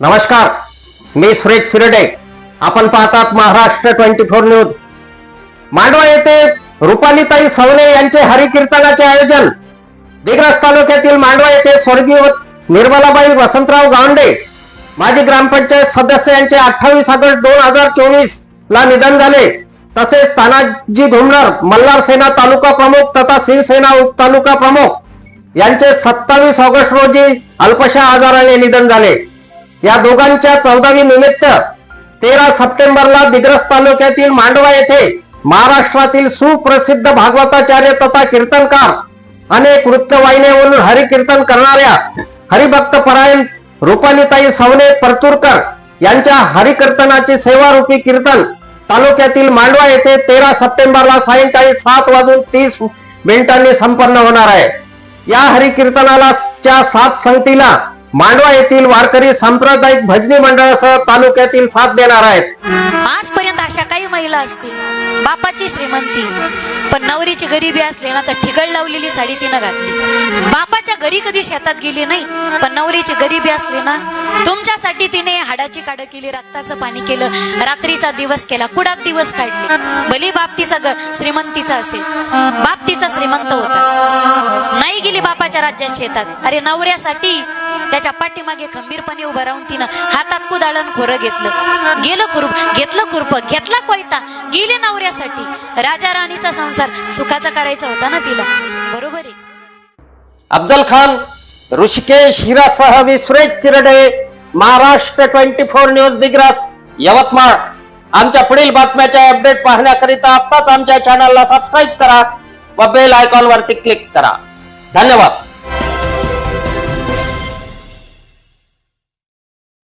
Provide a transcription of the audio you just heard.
नमस्कार मी सुरेश चिरडे. आपण पाहतात Maharashtra twenty four news. Mandwa येथे रुपालीताई सवने यांचे हरिकीर्तनाचे आयोजन. दिग्रस तालुक्यातील मांडवा येथे स्वर्गीय निर्मलाबाई वसंतराव गावंडे माजी ग्रामपंचायत सदस्य यांचे अठ्ठावीस ऑगस्ट दोन हजार चोवीस ला निधन झाले. तसेच तानाजी भुमनर मल्हार सेना तालुका प्रमुख तथा शिवसेना उपतालुका प्रमुख यांचे सत्तावीस ऑगस्ट रोजी अल्पशा आजाराने निधन झाले. या दोघांच्या चौदावी निमित्त तेरा सप्टेंबरला दिग्रस तालुक्यातील मांडवा येथे महाराष्ट्रातील सुप्रसिद्ध भागवताचार्य तथा कीर्तनकार अनेक वृत्तवाहिन्यावरून हरिकीर्तन करणाऱ्या हरिभक्त परायण रुपानीताई सवने परतूरकर यांच्या हरिकीर्तनाचे सेवारूपी कीर्तन तालुक्यातील मांडवा येथे तेरा सप्टेंबरला सायंकाळी सात वाजून तीस मिनिटांनी संपन्न होणार आहे. या हरिकीर्तनाला च्या सात संगतीला मांडवा येथील वारकरी सांप्रदायिक भजनी मंडळासह तालुक्यातील साथ देणार आहेत. आजपर्यंत अशा काही महिला असतील. बापाची श्रीमंती. पण नवरीची गरिबी असली ना तर ठिगळ लावलेली साडी तिनं घातली. बापाच्या घरी कधी शेतात गेली नाही पण नवरीची गरिबी असली ना तुमच्यासाठी तिने हाडाची काड केली रक्ताचं पाणी केलं रात्रीचा दिवस केला कुडात दिवस काढले. भली बाप श्रीमंतीचा असेल. बाप श्रीमंत होता. नाही गेली बापाच्या राज्यात शेतात. अरे नवऱ्यासाठी त्याच्या पाठीमागे खंबीरपणे उभं राहून तिनं हातात कुदाळण खोरं घेतलं. गेलं खुरप घेतलं खुरप घेतला कोयता. गेली नवऱ्यासाठी. राजा राणीचा संसार सुखाचा करायचा होता ना तिला. बरोबर आहे. अफजल खान ऋषिकेश हिरासह मी Suresh Chirade Maharashtra twenty four news Digras Yavatmal. आमच्या पुढील बातम्याच्या अपडेट पाहण्याकरिता आत्ताच आमच्या चॅनलला सबस्क्राईब करा व बेल आयकॉन वरती क्लिक करा. धन्यवाद.